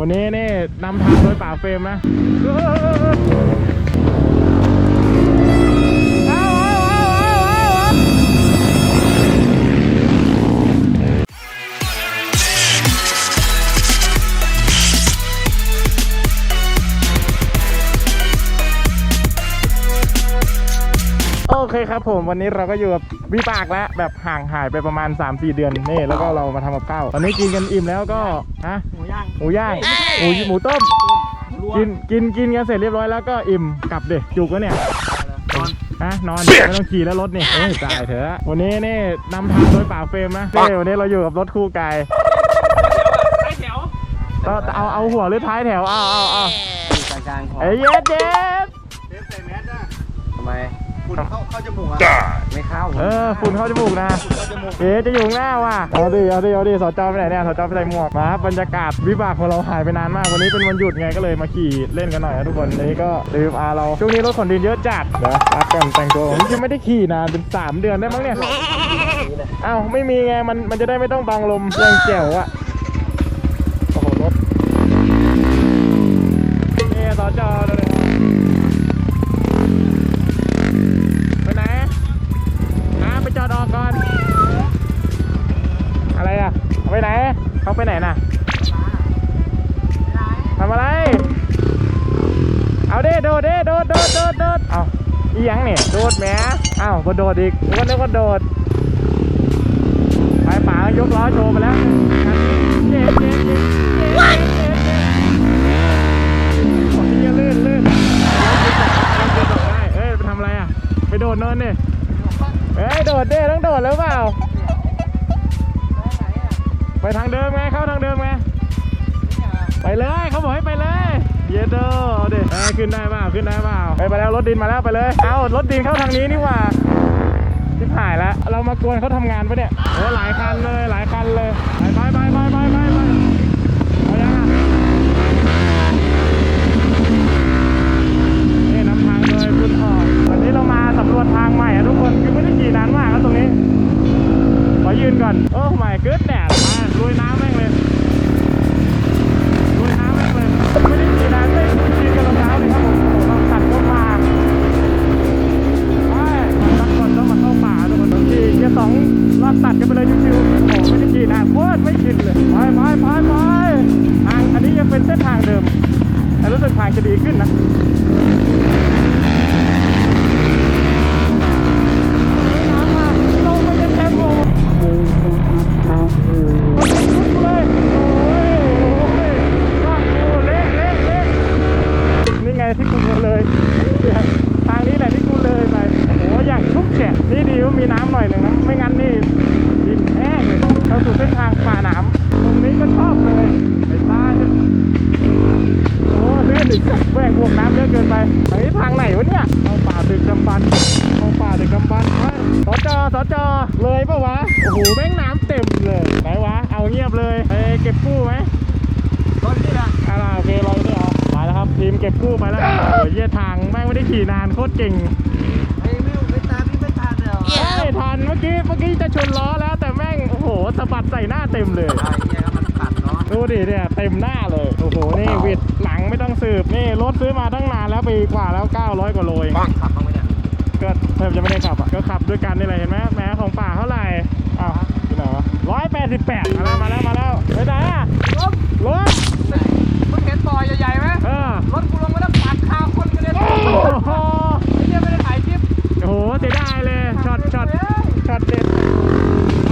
วันนี้นี่นำทางโดยป่าเฟรมนะ เคครับผมวันนี้เราก็อยู่กับวิปากแล้วแบบห่างหายไปประมาณ 3-4 เดือนนี่แล้วก็เรามาทำกับข้าวตอนนี้กินกันอิ่มแล้วก็ฮะหมูย่างหมูย่างหมูหมูต้มกินกินกินกันเสร็จเรียบร้อยแล้วก็อิ่มกลับเด็กจุกแล้วเนี่ยนอนฮะนอนไม่ต้องขี่แล้วรถนี่เอ้ยจ่ายเถอะ วันนี้นี่นำทางโดยป่าเฟรมนะเฮ้ยวันนี้เราอยู่กับรถคู่กายไอ้แถวก็เอาเอาหัวหรือท้ายแถว เอาเอาเอากลางกลางๆของเอ้ยเย็ดเย็ดเทปใส่แมสนะทำไม ฝุ่นเข้าเข้าจมูกอะไม่เข้าเออฝุ่นเข้าจมูกนะเข้าจมูกเอ๊ะจะอยู่ข้างหน้าว่ะ เอาดิเอาดิเอาดิสจไปไหนเนี่ยสจไปใส่หมวกมาครับบรรยากาศวิบากของเราหายไปนานมาก วันนี้เป็นวันหยุดไงก็เลยมาขี่เล่นกันหน่อยนะทุกคนนี่ก็ลืมอาเรา ช่วงนี้รถขนดินเยอะจัดเดี๋ยวอัพกันแต่งตัวผมยังไม่ได้ขี่นานเป็นสามเดือนได้มั้งเนี่ย เอ้าไม่มีไงมันมันจะได้ไม่ต้องบังลมแรงแจ๋วอะ ไปจอดออกก่อน อะไรอะเอาไปไหนเขาไปไหนน่ะทำอะไร เอาเด้โดดเด้โดดโดดโดดโดดเอาอีหยังเนี่ยโดดแหมเอ้าก็โดดอีกก็นึกว่าโดดไปป่ายกล้อโชว์ไปแล้ว ขึ้นได้เปล่าขึ้นได้เปล่าไปไปแล้วรถดินมาแล้วไปเลย เอารถดินเข้าทางนี้นี่หว่าทิพหายแล้ว เรามากวนเขาทำงานปะเนี่ยโอ้หลายคันเลยหลายคันเลยไปไปไปไปไปไปไปเอายังอะนี่นำทางโดยคุณออกวันนี้เรามาสำรวจทางใหม่อะทุกคนคือไม่ได้ขี่นานมากแล้วตรงนี้ขอยืนก่อนโอ้ไม่เกิดแดดมาลุยน้ำแม่งเลย ตัดกันไปเลยชิวๆโอ้ไม่ได้กินนะโคตรไม่กินเลยไปไปไปไปทางอันนี้ยังเป็นเส้นทางเดิม แต่รู้สึกทางจะดีขึ้นนะ ว่ามีน้ำหน่อยหนึ่งนะ ไม่งั้นนี่ดินแห้งเลยเข้าสู่เส้นทางป่าหนามตรงนี้ก็ชอบเลยไอ้ตายโอ้เลื่อนอีกแหวกบวกน้ำเยอะเกินไปอันนี้ทางไหนวะเนี่ยเข้าป่าดึกดำบรรพ์เข้าป่าดึกดำบรรพ์เฮ้ยสจสจเลยปะวะ โอ้โหแม่งน้ำเต็มเลยไหนวะ เอาเงียบเลยไปเก็บกู้ไหมรถนี่แหละอ่าโอเคเราไม่เอาไปแล้วครับ ทีมเก็บกู้ไปแล้วโอ้ยเยี่ยทางแม่งไม่ได้ขี่นานโคตรเก่ง เหรอไม่ทันเมื่อกี้เมื่อกี้จะชนล้อแล้วแต่แม่งโอ้โหสะบัดใส่หน้าเต็มเลยไอ้เนี่ยครับมันตัดเนาะดูดิเนี่ยเต็มหน้าเลยโอ้โหนี่วิดหลังไม่ต้องสืบนี่รถซื้อมาตั้งนานแล้วปีกว่าแล้ว 900 กว่าโลเองขับบ้างไหมเนี่ยก็แทบจะไม่ได้ขับอะก็ขับด้วยกันนี่แหละเห็นไหมแหม้ของป่าเท่าไหร่อ้าวที่ไหนวะร้อยแปดสิบแปดมาแล้วมาแล้วมาแล้วไปไหนอะรถรถไหนมึงเห็นบ่อใหญ่ๆไหมเออรถกูลงมาแล้วปัดคาคนกันเลย ช็อ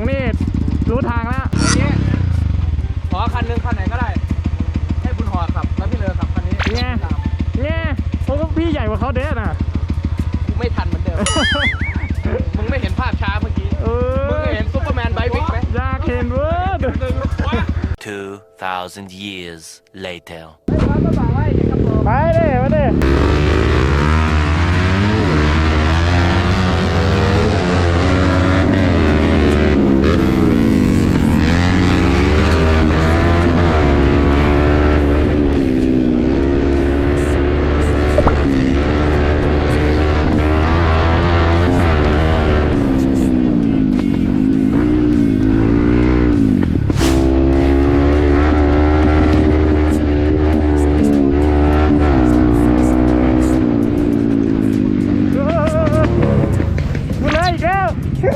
อบสองนี่รู้ทางแล้วอันนี้ขอคันหนึ่งคันไหนก็ได้ ให้คุณหอขับ แล้วพี่เลอขับคันนี้ไงไงเพราะว่าพี่ใหญ่กว่าเขาเด้น่ะกูไม่ทันเหมือนเดิม มึงไม่เห็นภาพช้าเมื่อกี้ เอมึงอเห็นซุปเปอร์แมนไบวิกไหมอยากเห็นเว้ยหนึ่งว้า2,000 years later. ไปดิมาดิเอ 슈!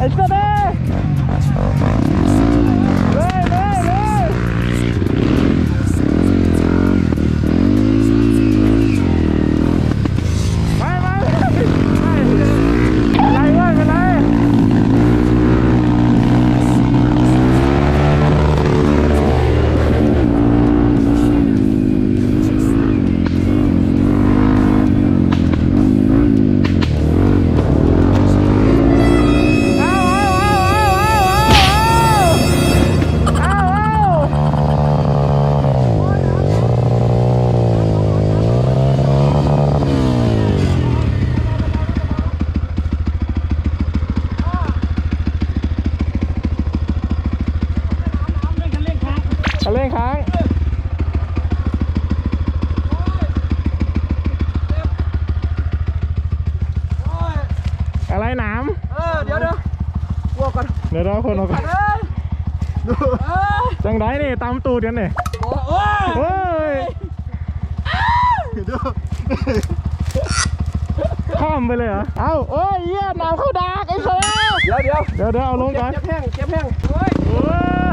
에스터데! เดี๋ยวเราคนเอาก่อนเอ้ยเอ้ยจังไดนี่ตามตูดกันนี่โอ้ยเฮ้ยข้ามไปเลยเหรอ เอ้าเอ้ยเหี้ยน้ำเข้าดากไอ้เสือเดี๋ยวเดี๋ยวเดี๋ยวเดี๋ยวเอาลงก่อนเจ็บแห้งเจ็บแห้งเฮ้ยโอ้ย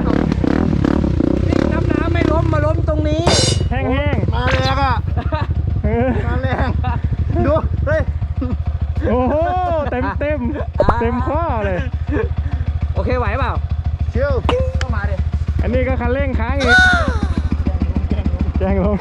นี่น้ำน้ำไม่ล้มมาล้มตรงนี้ แห้งแห้งมาแรงอะๆเออมาแรงดู เฮ้ย โอ้โห เต็มเต็มเต็มข้อเลย โอเคไหวเปล่า เชียวเข้ามาดิ อั นนี้ก็คันเร่งค้างอีกแจ้งลง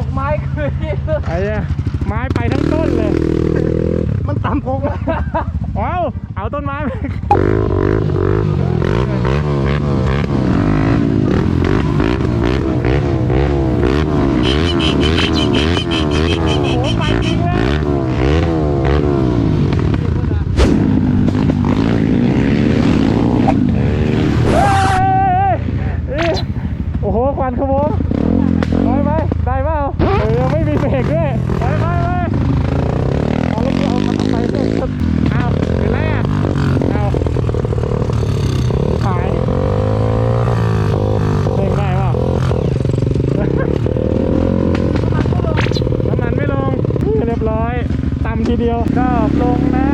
กกไม้คืนนี่ไอ้เนี่ยไม้ไปทั้งต้นเลย มันตามคงไหมเอาเอาต้นไม้ไป เดียวก็ลงนะ